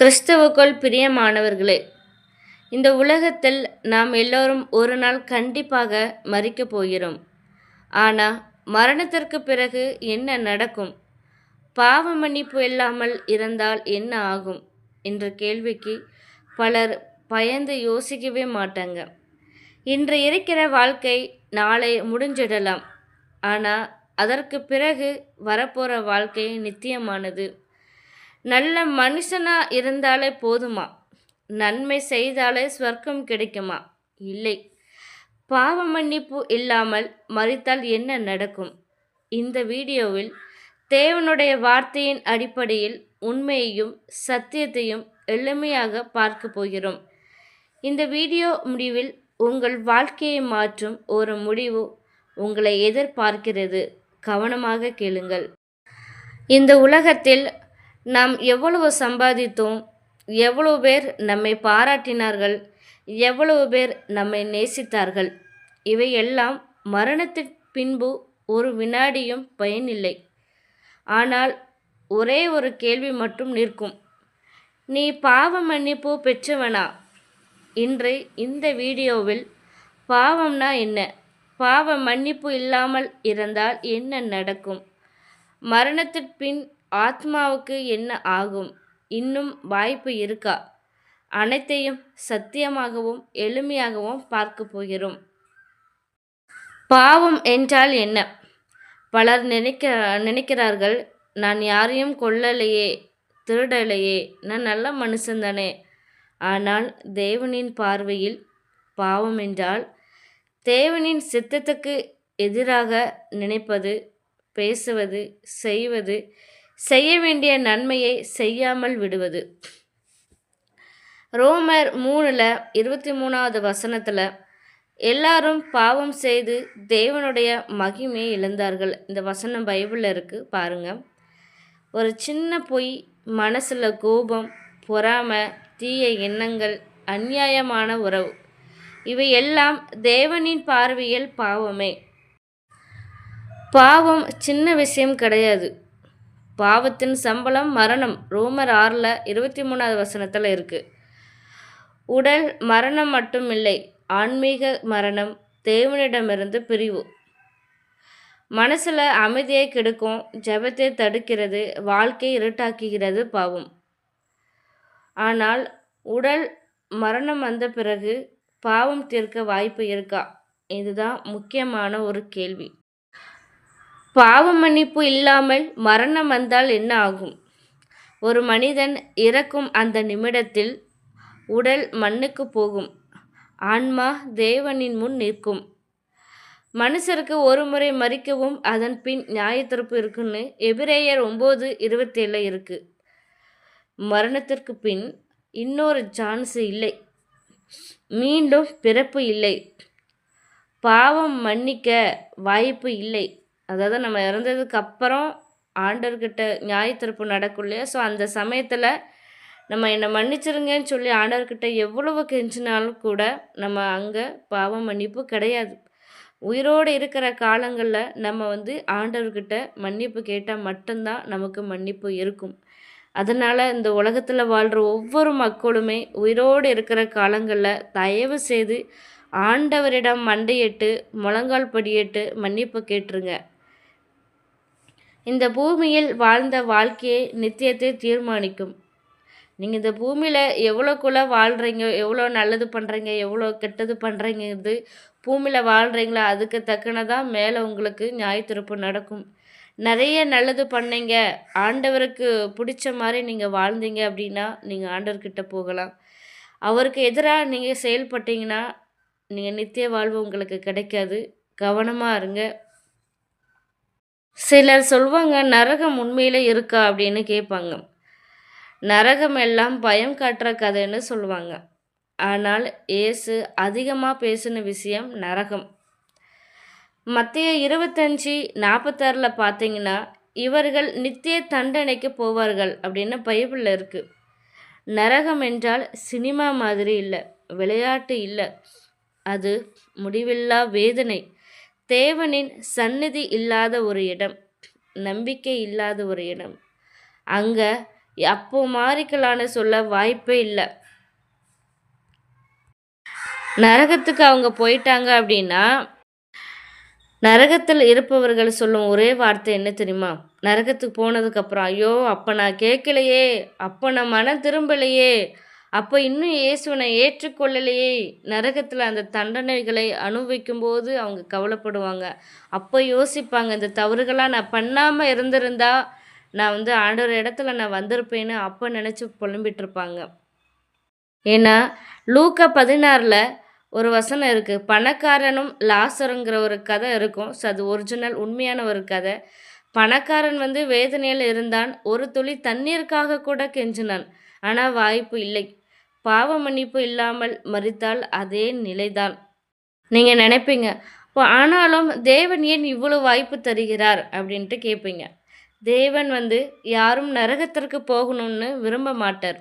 கிறிஸ்துவுக்குள் பிரியமானவர்களே இந்த உலகத்தில் நாம் எல்லோரும் ஒரு நாள் கண்டிப்பாக மறிக்கப் போகிறோம். ஆனால் மரணத்திற்கு பிறகு என்ன நடக்கும்? பாவ மன்னிப்பு இல்லாமல் இருந்தால் என்ன ஆகும்? என்ற கேள்விக்கு பலர் பயந்து யோசிக்கவே மாட்டாங்க. இன்று இருக்கிற வாழ்க்கை நாளை முடிஞ்சிடலாம். ஆனால் அதற்கு பிறகு வரப்போகிற வாழ்க்கை நித்தியமானது. நல்ல மனுஷனாக இருந்தாலே போதுமா? நன்மை செய்தாலே ஸ்வர்க்கம் கிடைக்குமா? இல்லை. பாவ மன்னிப்பு இல்லாமல் மறித்தால் என்ன நடக்கும்? இந்த வீடியோவில் தேவனுடைய வார்த்தையின் அடிப்படையில் உண்மையையும் சத்தியத்தையும் எளிமையாக பார்க்க போகிறோம். இந்த வீடியோ முடிவில் உங்கள் வாழ்க்கையை மாற்றும் ஒரு முடிவு உங்களை எதிர்பார்க்கிறது. கவனமாக கேளுங்கள். இந்த உலகத்தில் நாம் எவ்வளவு சம்பாதித்தோம் எவ்வளவு பேர் நம்மை பாராட்டினார்கள் எவ்வளவு பேர் நம்மை நேசித்தார்கள். இவையெல்லாம் மரணத்திற்கு பின்பு ஒரு வினாடியும் பயனில்லை. ஆனால் ஒரே ஒரு கேள்வி மட்டும் நிற்கும். நீ பாவ மன்னிப்பு பெற்றவனா? இன்று இந்த வீடியோவில் பாவம்னா என்ன? பாவ மன்னிப்பு இல்லாமல் இருந்தால் என்ன நடக்கும்? மரணத்திற்கு பின் ஆத்மாவுக்கு என்ன ஆகும்? இன்னும் வாய்ப்பு இருக்கா? அனைத்தையும் சத்தியமாகவும் எளிமையாகவும் பார்க்க போகிறோம். பாவம் என்றால் என்ன? பலர் நினைக்க நினைக்கிறார்கள் நான் யாரையும் கொல்லலையே திருடலையே நான் நல்ல மனுஷன்தானே ஆனால் தேவனின் பார்வையில் பாவம் என்றால் தேவனின் சித்தத்துக்கு எதிராக நினைப்பது பேசுவது செய்வது செய்ய வேண்டிய நன்மையை செய்யாமல் விடுவது. ரோமர் மூணில் இருபத்தி மூணாவது வசனத்தில் எல்லாரும் பாவம் செய்து தேவனுடைய மகிமையை இழந்தார்கள். இந்த வசனம் பைபிளில் இருக்குது பாருங்கள் ஒரு சின்ன பொய் மனசில் கோபம் பொறாமை தீய எண்ணங்கள் அந்நியாயமான உறவு இவை எல்லாம் தேவனின் பார்வையில் பாவமே. பாவம் சின்ன விஷயம் கிடையாது. பாவத்தின் சம்பளம் மரணம். ரோமர் ஆறில் இருபத்தி மூணாவது வசனத்தில் இருக்குது உடல் மரணம் மட்டும் இல்லை ஆன்மீக மரணம் தேவனிடமிருந்து பிரிவு. மனசில் அமைதியை கெடுக்கும் ஜெபத்தை தடுக்கிறது வாழ்க்கை இருட்டாக்குகிறது பாவம். ஆனால் உடல் மரணம் வந்த பிறகு பாவம் தீர்க்க வாய்ப்பு இருக்கா? இதுதான் முக்கியமான ஒரு கேள்வி. பாவ மன்னிப்பு இல்லாமல் மரணம் வந்தால் என்ன ஆகும்? ஒரு மனிதன் இறக்கும் அந்த நிமிடத்தில் உடல் மண்ணுக்கு போகும். ஆன்மா தேவனின் முன் நிற்கும். மனுஷருக்கு ஒரு முறை மறிக்கவும் அதன் பின் நியாயத்திறப்பு இருக்குன்னு எபிரேயர் ஒம்பது இருபத்தேழில் இருக்குது மரணத்திற்கு பின் இன்னொரு சான்ஸ் இல்லை. மீண்டும் பிறப்பு இல்லை. பாவம் மன்னிக்க வாய்ப்பு இல்லை. அதாவது நம்ம இறந்ததுக்கு அப்புறம் ஆண்டவர்கிட்ட நியாயத்திறப்பு நடக்கும் இல்லையா ஸோ அந்த சமயத்தில் நம்ம என்னை மன்னிச்சிருங்கன்னு சொல்லி ஆண்டவர்கிட்ட எவ்வளவு கெஞ்சினாலும் கூட நம்ம அங்கே பாவம் மன்னிப்பு கிடையாது. உயிரோடு இருக்கிற காலங்களில் நம்ம வந்து ஆண்டவர்கிட்ட மன்னிப்பு கேட்டால் மட்டும்தான் நமக்கு மன்னிப்பு இருக்கும். அதனால் இந்த உலகத்தில் வாழ்கிற ஒவ்வொரு மக்களுமே உயிரோடு இருக்கிற காலங்களில் தயவு செய்து ஆண்டவரிடம் மண்டையிட்டு முழங்கால் படியிட்டு மன்னிப்பு கேட்டுருங்க. இந்த பூமியில் வாழ்ந்த வாழ்க்கையை நித்தியத்தை தீர்மானிக்கும். நீங்கள் இந்த பூமியில் எவ்வளோக்குள்ளே வாழ்கிறீங்க எவ்வளோ நல்லது பண்ணுறீங்க எவ்வளோ கெட்டது பண்ணுறீங்கிறது பூமியில் வாழ்கிறீங்களா அதுக்கு தக்கனதான் மேலே உங்களுக்கு நியாயத்திருப்பு நடக்கும். நிறைய நல்லது பண்ணீங்க. ஆண்டவருக்கு பிடிச்ச மாதிரி நீங்கள் வாழ்ந்தீங்க அப்படின்னா நீங்கள் ஆண்டவர்கிட்ட போகலாம். அவருக்கு எதிராக நீங்கள் செயல்பட்டீங்கன்னா நீங்கள் நித்திய வாழ்வு உங்களுக்கு கிடைக்காது. கவனமாக இருங்க. சிலர் சொல்லுவாங்க நரகம் உண்மையில் இருக்கா? அப்படின்னு கேட்பாங்க. நரகம் எல்லாம் பயம் காட்டுற கதைன்னு சொல்லுவாங்க ஆனால் இயேசு அதிகமாக பேசின விஷயம் நரகம். மத்திய இருபத்தஞ்சி நாற்பத்தாறில் பார்த்தீங்கன்னா இவர்கள் நித்திய தண்டனைக்கு போவார்கள் அப்படின்னு பைபிளில் இருக்குது நரகம் என்றால் சினிமா மாதிரி இல்லை விளையாட்டு இல்லை. அது முடிவில்லா வேதனை. தேவனின் சந்நிதி இல்லாத ஒரு இடம் நம்பிக்கை இல்லாத ஒரு இடம். அங்கே அப்போ மாறிக்கலான்னு சொல்ல வாய்ப்பே இல்லை. நரகத்துக்கு அவங்க போயிட்டாங்க அப்படின்னா நரகத்தில் இருப்பவர்கள் சொல்லும் ஒரே வார்த்தை என்ன தெரியுமா? நரகத்துக்கு போனதுக்கப்புறம் ஐயோ அப்போ நான் கேட்கலையே அப்போ நான் மனம் திரும்பலையே அப்போ இன்னும் இயேசுவனை ஏற்றுக்கொள்ளலையே. நரகத்தில் அந்த தண்டனைகளை அனுபவிக்கும் போது அவங்க கவலைப்படுவாங்க. அப்போ யோசிப்பாங்க இந்த தவறுகளாக நான் பண்ணாமல் இருந்திருந்தா நான் வந்து ஆண்டவர் இடத்துல நான் வந்திருப்பேன்னு அப்போ நினச்சி புலம்பிட்டுருப்பாங்க. ஏன்னா லூக்கா பதினாறில் ஒரு வசனம் இருக்குது பணக்காரனும் லாசருங்கிற ஒரு கதை இருக்கும். ஸோ அது ஒரிஜினல் உண்மையான ஒரு கதை. பணக்காரன் வந்து வேதனையில் இருந்தான். ஒரு துளி தண்ணீருக்காக கூட கெஞ்சினான். ஆனால் வாய்ப்பு இல்லை. பாவ மன்னிப்பு இல்லாமல் மறித்தால் அதே நிலைதான். நீங்கள் நினைப்பீங்க இப்போ ஆனாலும் தேவன் ஏன் இவ்வளோ வாய்ப்பு தருகிறார்? அப்படின்ட்டு கேட்பீங்க தேவன் வந்து யாரும் நரகத்திற்கு போகணும்னு விரும்ப மாட்டார்.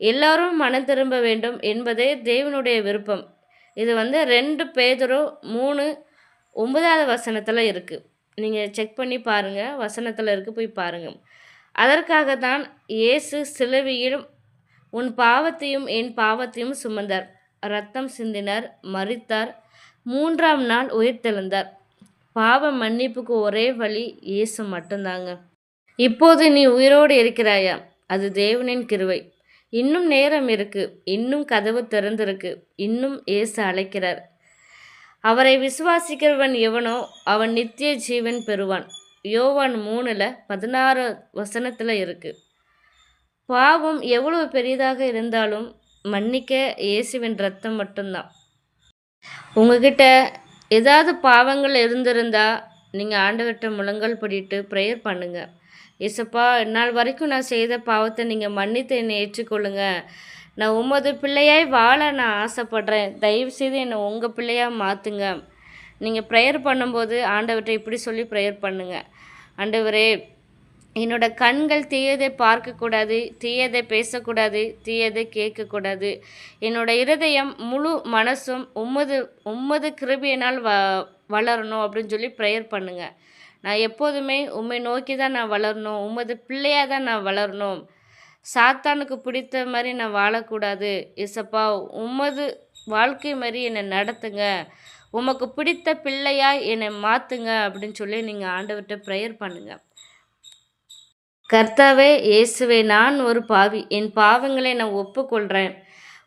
எல்லாரும் மனம் திரும்ப வேண்டும் என்பதே தேவனுடைய விருப்பம். இது வந்து ரெண்டு பேதரும் மூணு ஒன்பதாவது வசனத்தில் இருக்குது நீங்கள் செக் பண்ணி பாருங்கள் வசனத்தில் இருக்குது போய் பாருங்கள் அதற்காக தான் இயேசு சிலுவையிலும் உன் பாவத்தையும் என் பாவத்தையும் சுமந்தார். ரத்தம் சிந்தினர் மறித்தார் மூன்றாம் நாள் உயிர்த்தெழுந்தார். பாவ மன்னிப்புக்கு ஒரே வழி இயேசு மட்டும்தாங்க. இப்போது நீ உயிரோடு இருக்கிறாயா? அது தேவனின் கிருவை. இன்னும் நேரம் இருக்கு. இன்னும் கதவு திறந்திருக்கு. இன்னும் இயேசு அழைக்கிறார். அவரை விசுவாசிக்கிறவன் எவனோ அவன் நித்திய ஜீவன் பெறுவான். யோவான் மூணில் பதினாறு வசனத்தில் இருக்குது பாவம் எவ்வளவு பெரியதாக இருந்தாலும் மன்னிக்க இயேசுவின் ரத்தம் மட்டும்தான். உங்ககிட்ட ஏதாவது பாவங்கள் இருந்திருந்தால் நீங்கள் ஆண்டவர்கிட்ட முழங்கல் படிட்டு ப்ரேயர் பண்ணுங்கள் இசப்பா இந்நாள் வரைக்கும் நான் செய்த பாவத்தை நீங்கள் மன்னித்து என்னை ஏற்றுக்கொள்ளுங்க. நான் உமது பிள்ளையாய் வாழ நான் ஆசைப்பட்றேன். தயவுசெய்து என்னை உங்கள் பிள்ளையாக மாற்றுங்க நீங்கள் ப்ரேயர் பண்ணும்போது ஆண்டவர்கிட்ட இப்படி சொல்லி ப்ரேயர் பண்ணுங்கள் ஆண்டவரே என்னோட கண்கள் தீயதை பார்க்கக்கூடாது தீயதை பேசக்கூடாது தீயதை கேட்கக்கூடாது. என்னோட இருதயம் முழு மனசும் உம்மது உம்மது கிருபியினால் வ வளரணும் அப்படின்னு சொல்லி ப்ரேயர் பண்ணுங்கள் நான் எப்போதுமே உண்மை நோக்கி தான் நான் வளரணும் உமது பிள்ளையாக தான் நான் வளரணும். சாத்தானுக்கு பிடித்த மாதிரி நான் வாழக்கூடாது. இசப்பா உமது வாழ்க்கை மாதிரி என்னை நடத்துங்க. உமக்கு பிடித்த பிள்ளையாக என்னை மாற்றுங்க அப்படின்னு சொல்லி நீங்கள் ஆண்டவர்கிட்ட ப்ரேயர் பண்ணுங்கள் கர்த்தாவே இயேசுவே நான் ஒரு பாவி. என் பாவங்களை நான் ஒப்புக்கொள்கிறேன்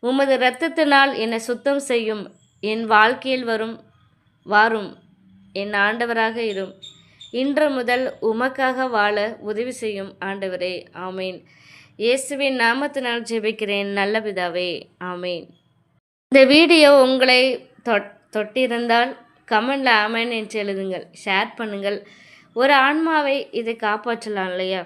உமது இரத்தத்தினால் என்னை சுத்தம் செய்யும். என் வாழ்க்கையில் வரும் வாரும். என் ஆண்டவராக இரும். இன்று முதல் உமக்காக வாழ உதவி செய்யும் ஆண்டவரே. ஆமேன். இயேசுவின் நாமத்தினால் ஜெபிக்கிறேன். நல்ல பிதாவே. ஆமேன். இந்த வீடியோ உங்களை தொட்டிருந்தால் கமெண்டில் ஆமேன் என்று எழுதுங்கள். ஷேர் பண்ணுங்கள். ஒரு ஆன்மாவை இதை காப்பாற்றலாம் இல்லையா?